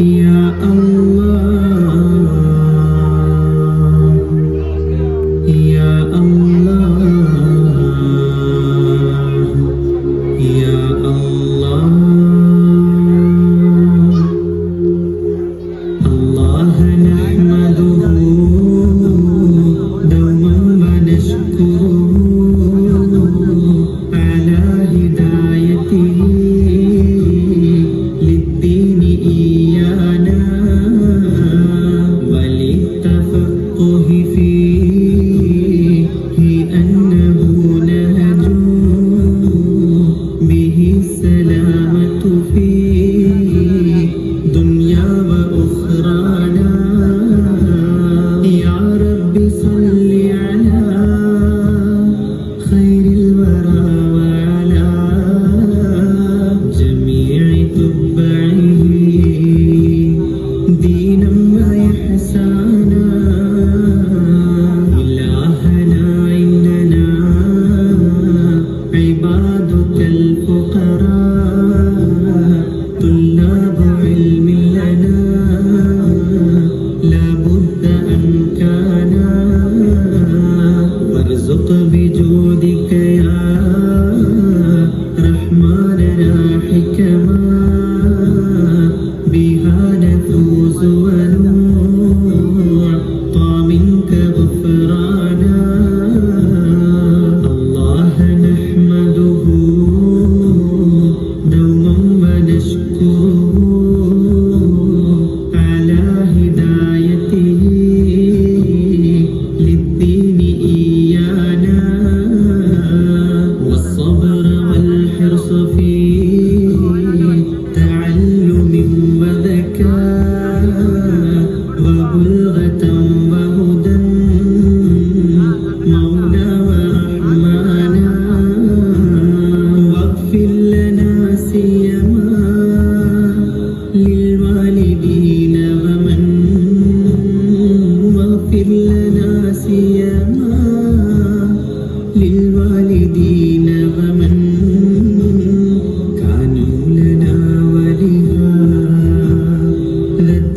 Ya Allah.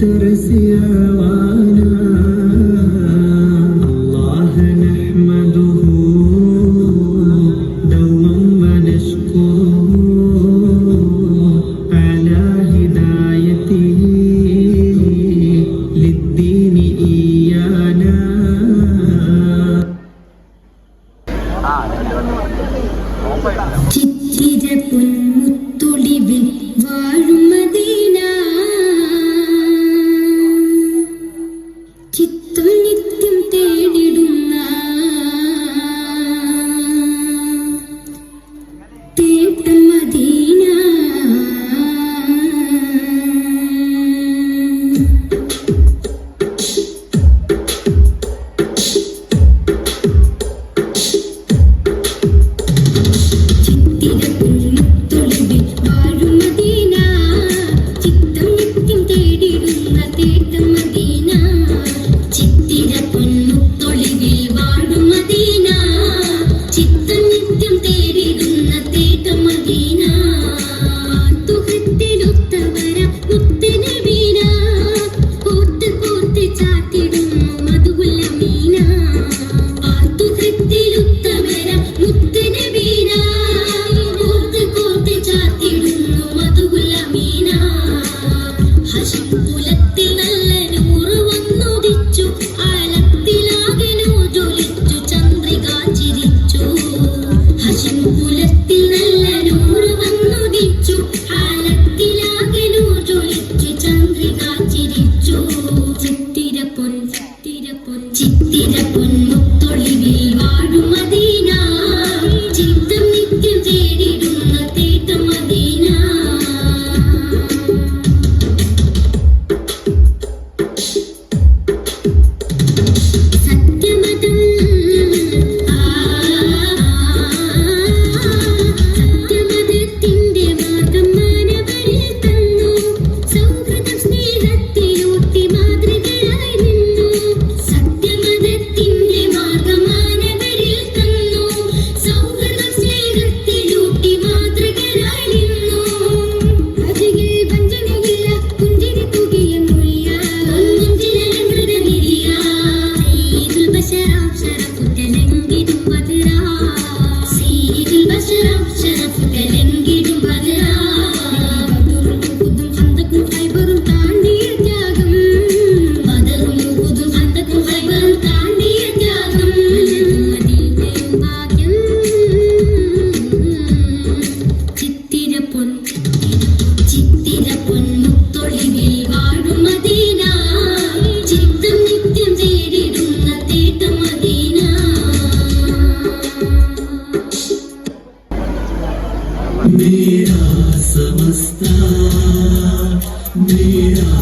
teresia.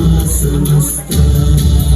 Semester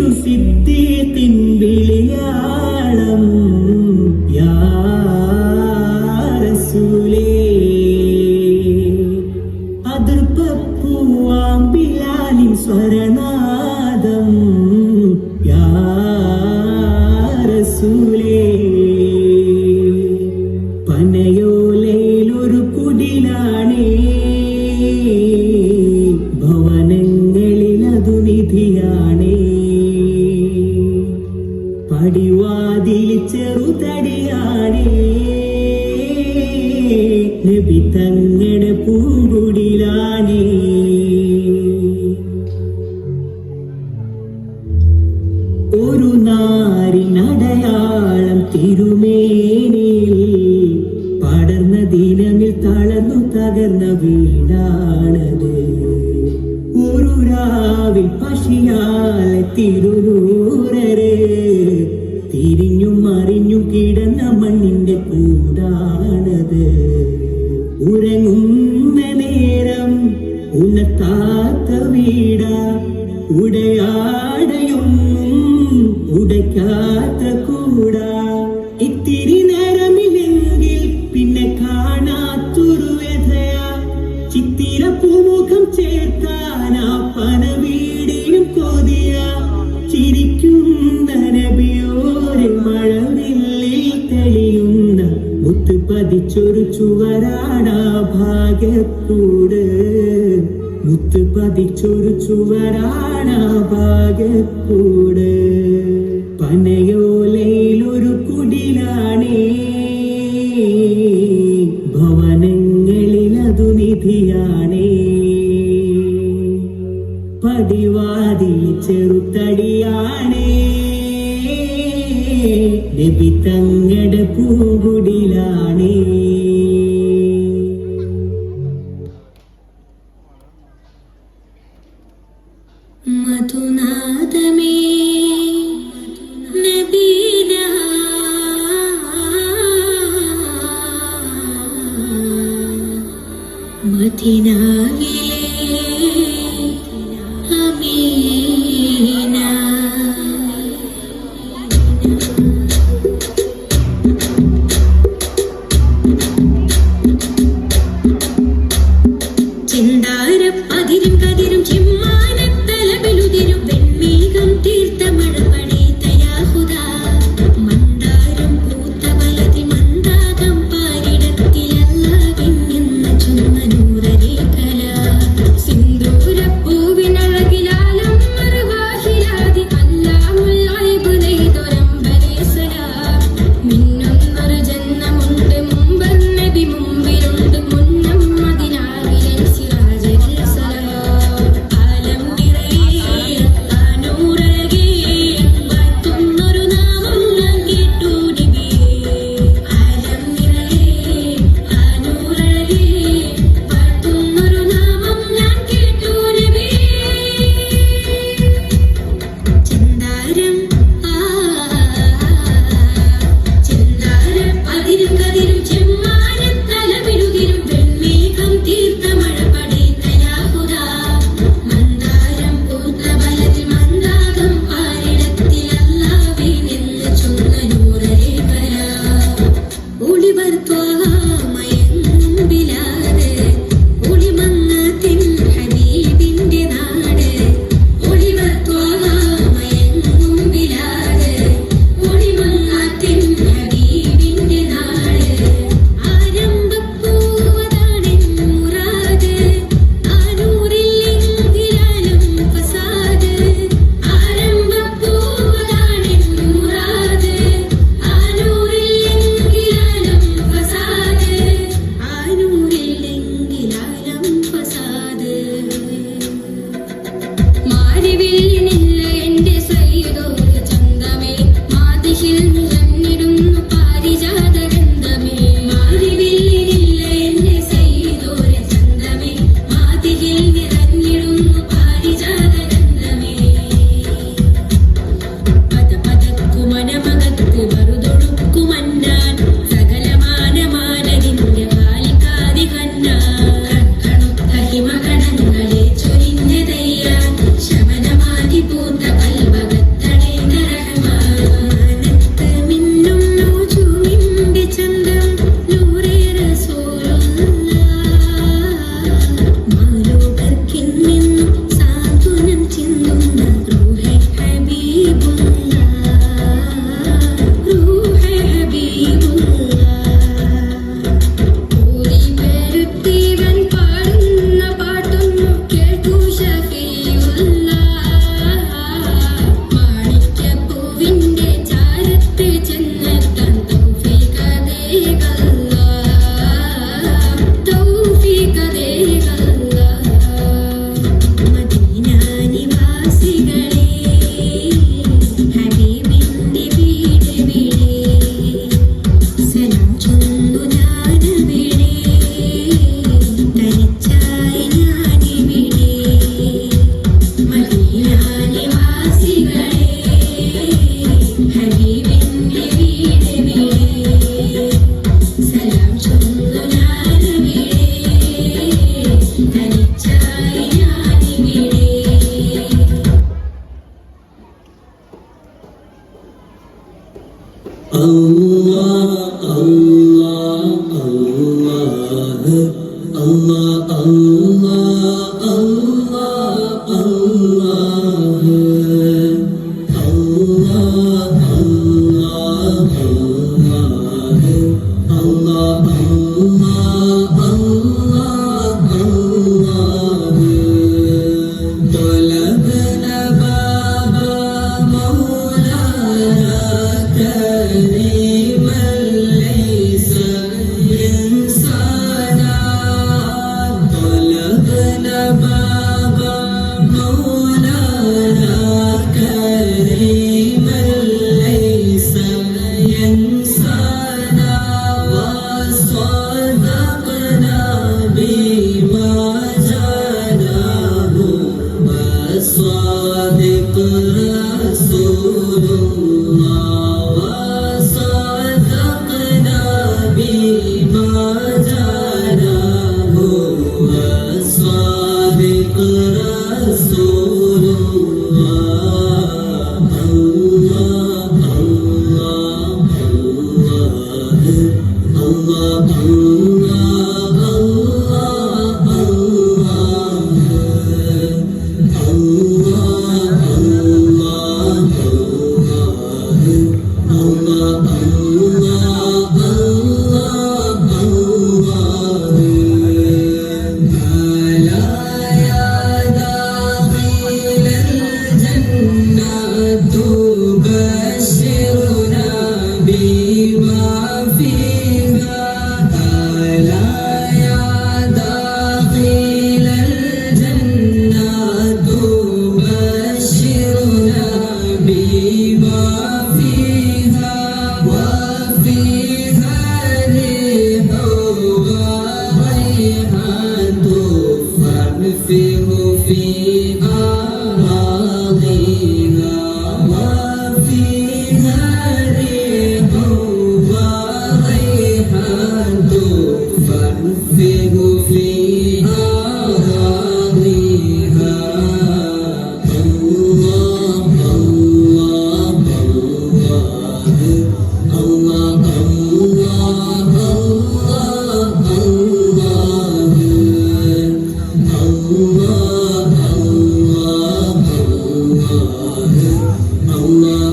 muito simples. തിരുനാരിൻ അടയാളം തിരുമേനിൽ പടർന്ന ദിനമിൽ തളർന്നു തകർന്ന വിത്ത് പതിച്ചൊരു ചുവരാടാ ഭാഗ്യത്തോട്. മുത്ത് പതിച്ചൊരു ചുവരാടാ ഭാഗ്യത്തോട്. പനയോലയിലൊരു കുടിലാണേ. ഭവനങ്ങളിലതു നിധിയാണേ. പടിവാതിൽ ചെറുത്തടി ഇതങ്ങടെ പൂകുടിലാണേ മധുനാഥമേ നബീന. മഥിനായിലേ അമീ ذكرنا